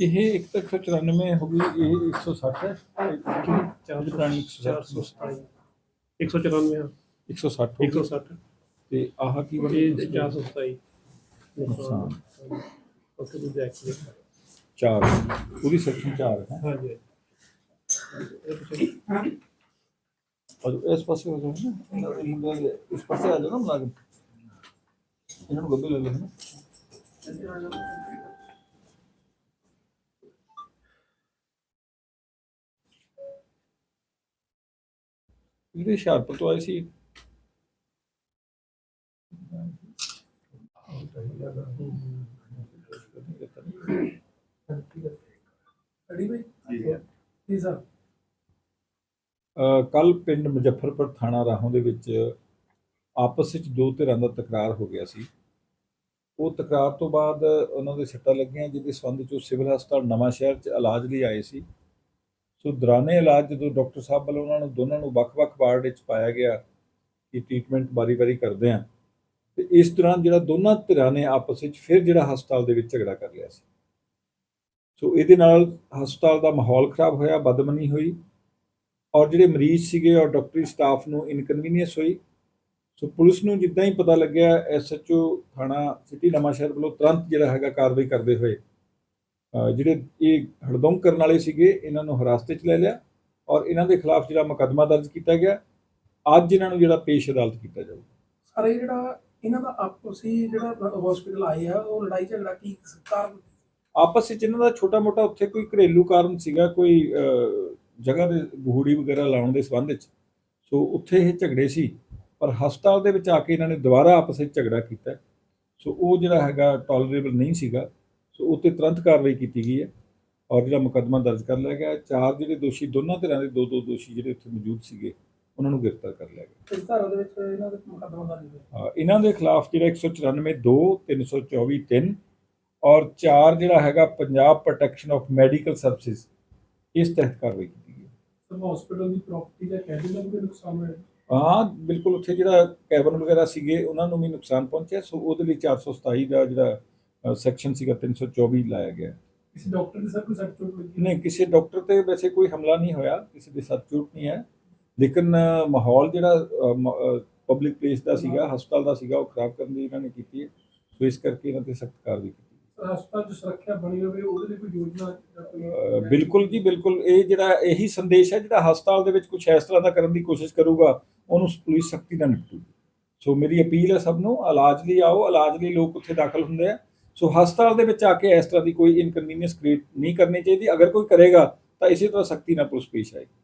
ਇਹ ਇੱਕ ਤਾਂ 194 ਹੋ ਗਈ ਇਹ 160 ਹੈ ਕਿਹੜੀ ਚਾਰ ਪੁਰਾਣੀ 427 194 ਹਾਂ 160 ਹੋ ਗਈ 160 ਤੇ ਆਹ ਕੀ ਬਣੀ ਇਹ 427 ਨੁਕਸਾਨ। ਓਕੇ ਦੂਜਾ ਐਕਸੀਡੈਂਟ 4 ਪੂਰੀ ਸੈਕਸ਼ਨ 4 ਹੈ ਹਾਂਜੀ ਇਹ ਪਿੱਛੇ और इस पास हो जाओ ना इन मुंडे के इस पास आ जाओ ना मुलाजिम इन्होंने गब्बे ले लेना ਜਿਹੜੇ ਹੁਸ਼ਿਆਰਪੁਰ ਤੋਂ ਆਏ ਸੀ ਅੜੀ ਭਾਈ ਜੀ ਸਰ ਕੱਲ ਪਿੰਡ ਮੁਜ਼ੱਫਰਪੁਰ ਥਾਣਾ ਰਾਹੋਂ ਦੇ ਵਿੱਚ ਆਪਸ ਵਿੱਚ ਦੋ ਧਿਰਾਂ ਦਾ ਤਕਰਾਰ ਹੋ ਗਿਆ ਸੀ। ਉਹ ਤਕਰਾਰ ਤੋਂ ਬਾਅਦ ਉਹਨਾਂ ਦੇ ਸੱਟਾਂ ਲੱਗੀਆਂ, ਜਿਹਦੇ ਸੰਬੰਧ ਵਿੱਚ ਉਹ ਸਿਵਲ ਹਸਪਤਾਲ ਨਵਾਂ ਸ਼ਹਿਰ 'ਚ ਇਲਾਜ ਲਈ ਆਏ ਸੀ। ਸੋ ਦੌਰਾਨੇ ਇਲਾਜ ਜਦੋਂ ਡਾਕਟਰ ਸਾਹਿਬ ਵੱਲੋਂ ਉਹਨਾਂ ਨੂੰ ਦੋਨਾਂ ਨੂੰ ਵੱਖ-ਵੱਖ ਵਾਰਡ ਵਿੱਚ ਪਾਇਆ ਗਿਆ ਕਿ ਟ੍ਰੀਟਮੈਂਟ ਵਾਰੀ-ਵਾਰੀ ਕਰਦੇ ਆ, ਤੇ ਇਸ ਦੌਰਾਨ ਜਿਹੜਾ ਦੋਨਾਂ ਧਿਰਾਂ ਨੇ ਆਪਸ ਵਿੱਚ ਫਿਰ ਜਿਹੜਾ ਹਸਪਤਾਲ ਦੇ ਵਿੱਚ ਝਗੜਾ ਕਰ ਲਿਆ ਸੀ। ਸੋ ਇਹਦੇ ਨਾਲ ਹਸਪਤਾਲ ਦਾ ਮਾਹੌਲ ਖਰਾਬ ਹੋਇਆ ਬਦਮਨੀ ਹੋਈ ਔਰ ਜਿਹੜੇ ਮਰੀਜ਼ ਸੀਗੇ ਔਰ ਡਾਕਟਰੀ ਸਟਾਫ ਨੂੰ ਇਨਕਨਵੀਨੀਅੰਸ ਹੋਈ। ਸੋ ਪੁਲਿਸ ਨੂੰ ਜਿੱਦਾਂ ਹੀ ਪਤਾ ਲੱਗਿਆ ਐਸਐਚਓ ਥਾਣਾ ਸਿਟੀ ਨਵਾਂਸ਼ਹਿਰ ਵੱਲੋਂ ਤੁਰੰਤ ਜਿਹੜਾ ਹੈਗਾ ਕਾਰਵਾਈ ਕਰਦੇ ਹੋਏ ਜਿਹੜੇ ਇਹ ਹੜਦੰਗ ਕਰਨ ਵਾਲੇ ਸੀਗੇ ਇਹਨਾਂ ਨੂੰ ਹਿਰਾਸਤ 'ਚ ਲੈ ਲਿਆ ਔਰ ਇਹਨਾਂ ਦੇ ਖਿਲਾਫ ਜਿਹੜਾ ਮੁਕੱਦਮਾ ਦਰਜ ਕੀਤਾ ਗਿਆ ਅੱਜ ਇਹਨਾਂ ਨੂੰ ਜਿਹੜਾ ਪੇਸ਼ ਅਦਾਲਤ ਕੀਤਾ ਜਾਊਗਾ। ਸਰ ਇਹ ਜਿਹੜਾ ਇਹਨਾਂ ਦਾ ਆਪਸੀ ਜਿਹੜਾ ਹਸਪੀਟਲ ਆਏ ਆ ਉਹ ਲੜਾਈ ਝਗੜਾ ਕੀ ਕਾਰਨ? ਆਪਸ ਵਿੱਚ ਇਹਨਾਂ ਦਾ ਛੋਟਾ ਮੋਟਾ ਉੱਥੇ ਕੋਈ ਘਰੇਲੂ ਕਾਰਨ ਸੀਗਾ ਕੋਈ ਜਗ੍ਹਾ ਦੇ ਗੂੜੀ ਵਗੈਰਾ ਲਾਉਣ ਦੇ ਸੰਬੰਧ ਵਿੱਚ। ਸੋ ਉੱਥੇ ਇਹ ਝਗੜੇ ਸੀ ਪਰ ਹਸਪਤਾਲ ਦੇ ਵਿੱਚ ਆ ਕੇ ਇਹਨਾਂ ਨੇ ਦੁਬਾਰਾ ਆਪਸ ਵਿੱਚ ਝਗੜਾ ਕੀਤਾ। ਸੋ ਉਹ ਜਿਹੜਾ ਹੈਗਾ ਟੋਲਰੇਬਲ ਨਹੀਂ ਸੀਗਾ। ਸੋ ਉੱਤੇ ਤੁਰੰਤ ਕਾਰਵਾਈ ਕੀਤੀ ਗਈ ਹੈ ਔਰ ਜਿਹੜਾ ਮੁਕੱਦਮਾ ਦਰਜ ਕਰ ਲਿਆ ਗਿਆ। ਚਾਰ ਜਿਹੜੇ ਦੋਸ਼ੀ ਦੋਨਾਂ ਧਿਰਾਂ ਦੇ ਦੋ ਦੋ ਦੋਸ਼ੀ ਜਿਹੜੇ ਉੱਥੇ ਮੌਜੂਦ ਸੀਗੇ ਉਹਨਾਂ ਨੂੰ ਗ੍ਰਿਫਤਾਰ ਕਰ ਲਿਆ ਗਿਆ ਇਸ ਧਾਰਾ ਦੇ ਵਿੱਚ ਇਹਨਾਂ ਦੇ ਮੁਕੱਦਮਾ ਦਰਜ ਹੋਇਆ ਇਹਨਾਂ ਦੇ ਖਿਲਾਫ ਜਿਹੜਾ 194 2 324 3 ਔਰ 4 ਜਿਹੜਾ ਹੈਗਾ Punjab protection of medical services ਇਸ ਤਹਿਤ ਕਾਰਵਾਈ ਕੀਤੀ ਗਈ ਹੈ। ਸਰ ਹਸਪੀਟਲ ਦੀ ਪ੍ਰਾਪਰਟੀ ਦਾ ਕੈਬਿਨ ਦਾ ਵੀ ਨੁਕਸਾਨ ਹੋਇਆ ਹਾਂ ਬਿਲਕੁਲ ਉੱਥੇ ਜਿਹੜਾ ਕੈਬਨ ਵਗੈਰਾ ਸੀਗੇ ਉਹਨਾਂ ਨੂੰ ਵੀ ਨੁਕਸਾਨ ਪਹੁੰਚਿਆ ਸੋ ਉਹਦੇ ਲਈ 427 ਦਾ ਜਿਹੜਾ ਸੈਕਸ਼ਨ ਸੀਗਾ 324 ਲਾਇਆ ਗਿਆ। ਕਿਸੇ ਡਾਕਟਰ ਦੇ ਸਰ ਕੋਈ ਸੱਟ ਚੋਟ ਲੱਗੀ? ਨਹੀਂ ਕਿਸੇ ਡਾਕਟਰ ਤੇ ਵੈਸੇ ਕੋਈ ਹਮਲਾ ਨਹੀਂ ਹੋਇਆ ਕਿਸੇ ਦੇ ਸੱਟ ਚੋਟ ਨਹੀਂ ਹੈ। ਲੇਕਿਨ ਮਾਹੌਲ ਜਿਹੜਾ ਪਬਲਿਕ ਪਲੇਸ ਦਾ ਸੀਗਾ ਹਸਪਤਾਲ ਦਾ ਸੀਗਾ ਉਹ ਖਰਾਬ ਕਰਨ ਦੀ ਇਹਨਾਂ ਨੇ ਕੀਤੀ ਹੈ। ਸੋ ਇਸ ਕਰਕੇ ਇਹਨਾਂ ਤੇ ਸਖਤ ਕਾਰਵਾਈ ਕੀਤੀ ਹਸਪਤਾਲ ਚ ਸੁਰੱਖਿਆ ਬਣੀ ਹੋਵੇ ਉਹਦੇ ਲਈ ਕੋਈ ਯੋਜਨਾ ਬਿਲਕੁਲ ਜੀ ਬਿਲਕੁਲ। ਇਹ ਜਿਹੜਾ ਇਹੀ ਸੰਦੇਸ਼ ਹੈ ਜਿਹੜਾ ਹਸਪਤਾਲ ਦੇ ਵਿੱਚ ਕੁਝ ਇਸ ਤਰ੍ਹਾਂ ਦਾ ਕਰਨ ਦੀ ਕੋਸ਼ਿਸ਼ ਕਰੂਗਾ ਉਹਨੂੰ ਪੁਲਿਸ ਸਖਤੀ ਨਾਲ ਨਿਪਟੂਗੀ। ਸੋ ਮੇਰੀ ਅਪੀਲ ਹੈ ਸਭ ਨੂੰ ਇਲਾਜ ਲਈ ਆਓ ਇਲਾਜ ਲਈ ਲੋਕ ਉੱਥੇ ਦਾਖਲ ਹੁੰਦੇ ਆ। ਸੋ ਹਸਪਤਾਲ ਦੇ ਵਿੱਚ ਆ ਕੇ ਇਸ ਤਰ੍ਹਾਂ ਦੀ ਕੋਈ ਇਨਕਨਵੀਨੀਅੰਸ ਕ੍ਰੀਏਟ ਨਹੀਂ ਕਰਨੀ ਚਾਹੀਦੀ। ਅਗਰ ਕੋਈ ਕਰੇਗਾ ਤਾਂ ਇਸੇ ਤਰ੍ਹਾਂ ਸਖਤੀ ਨਾਲ ਪੁਲਿਸ ਪੇਸ਼ ਆਏਗੀ।